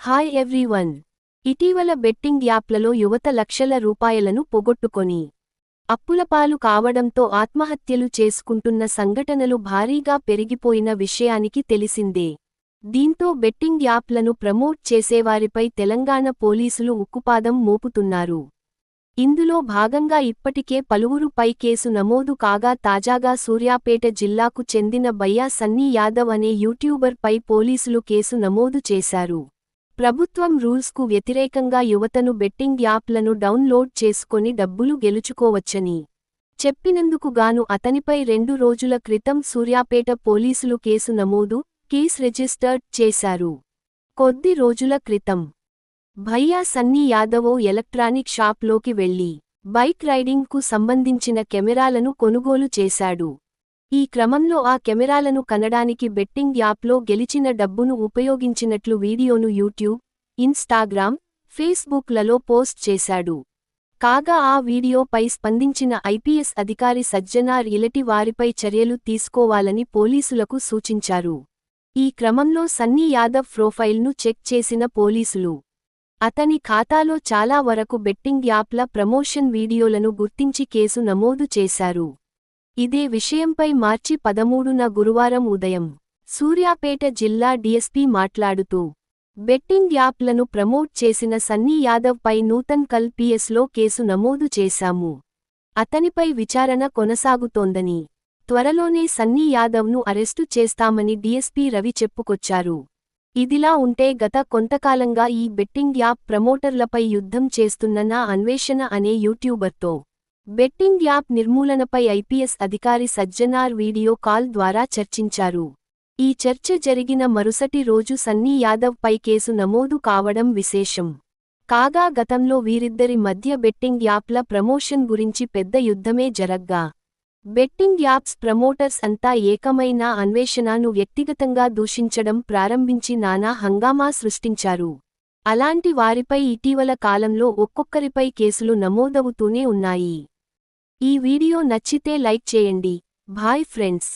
Hi everyone. ఇటీవల betting యాప్లలో యువత లక్షల రూపాయలను పొగొట్టుకొని అప్పులపాలు కావడంతో ఆత్మహత్యలు చేసుకుంటున్న సంఘటనలు భారీగా పెరిగిపోయిన విషయానికి తెలిసిందే. దీంతో బెట్టింగ్ యాప్లను ప్రమోట్ చేసేవారిపై తెలంగాణ పోలీసులు ఉక్కుపాదం మోపుతున్నారు. ఇందులో భాగంగా ఇప్పటికే పలువురుపై కేసు నమోదు కాగా తాజాగా సూర్యాపేట జిల్లాకు చెందిన బయ్యా సన్నీ యాదవ్ అనే యూట్యూబర్ పై పోలీసులు కేసు నమోదు చేశారు. ప్రభుత్వం రూల్స్కు వ్యతిరేకంగా యువతను బెట్టింగ్ యాప్లను డౌన్లోడ్ చేసుకొని డబ్బులు గెలుచుకోవచ్చని చెప్పినందుకు గాను అతనిపై రెండు రోజుల క్రితం సూర్యాపేట పోలీసులు కేసు నమోదు కేస్ రిజిస్టర్డ్ చేశారు. కొద్ది రోజుల క్రితం భయ్యా సన్నీ యాదవో ఎలక్ట్రానిక్ షాప్లోకి వెళ్ళి బైక్ రైడింగ్కు సంబంధించిన కెమెరాలను కొనుగోలు చేశాడు. ఈ క్రమంలో ఆ కెమెరాలను కనడానికి బెట్టింగ్ యాప్లో గెలిచిన డబ్బును ఉపయోగించినట్లు వీడియోను యూట్యూబ్ ఇన్స్టాగ్రామ్ ఫేస్బుక్లలో పోస్ట్ చేశాడు. కాగా ఆ వీడియోపై స్పందించిన ఐపీఎస్ అధికారి సజ్జనార్ ఇలటి వారిపై చర్యలు తీసుకోవాలని పోలీసులకు సూచించారు. ఈ క్రమంలో సన్నీ యాదవ్ ప్రొఫైల్ను చెక్ చేసిన పోలీసులు. అతని ఖాతాలో చాలా వరకు బెట్టింగ్ యాప్ల ప్రమోషన్ వీడియోలను గుర్తించి కేసు నమోదు చేశారు. ఇదే విషయంపై మార్చి పదమూడున గురువారం ఉదయం సూర్యాపేట జిల్లా డీఎస్పీ మాట్లాడుతూ బెట్టింగ్ యాప్లను ప్రమోట్ చేసిన సన్నీ యాదవ్ పై నూతన్ కల్ పిఎస్లో కేసు నమోదు చేశాము. అతనిపై విచారణ కొనసాగుతోందని త్వరలోనే సన్నీ యాదవ్ను అరెస్టు చేస్తామని డీఎస్పీ రవి చెప్పుకొచ్చారు. ఇదిలా ఉంటే గత కొంతకాలంగా ఈ బెట్టింగ్ యాప్ ప్రమోటర్లపై యుద్ధం చేస్తున్న నా అన్వేషణ అనే యూట్యూబర్తో బెట్టింగ్ యాప్ నిర్మూలనపై ఐపీఎస్ అధికారి సజ్జనార్ వీడియో కాల్ ద్వారా చర్చించారు. ఈ చర్చ జరిగిన మరుసటి రోజు సన్నీ యాదవ్ పై కేసు నమోదు కావడం విశేషం. కాగా గతంలో వీరిద్దరి మధ్య బెట్టింగ్ యాప్ల ప్రమోషన్ గురించి పెద్ద యుద్ధమే జరగ్గా. బెట్టింగ్ యాప్స్ ప్రమోటర్స్ అంతా ఏకమైన అన్వేషణను వ్యక్తిగతంగా దూషించడం ప్రారంభించి నానా హంగామా సృష్టించారు. అలాంటి వారిపై ఇటీవల కాలంలో ఒక్కొక్కరిపై కేసులు నమోదవుతూనే ఉన్నాయి. ఈ వీడియో నచ్చితే లైక్ చేయండి. Bye friends.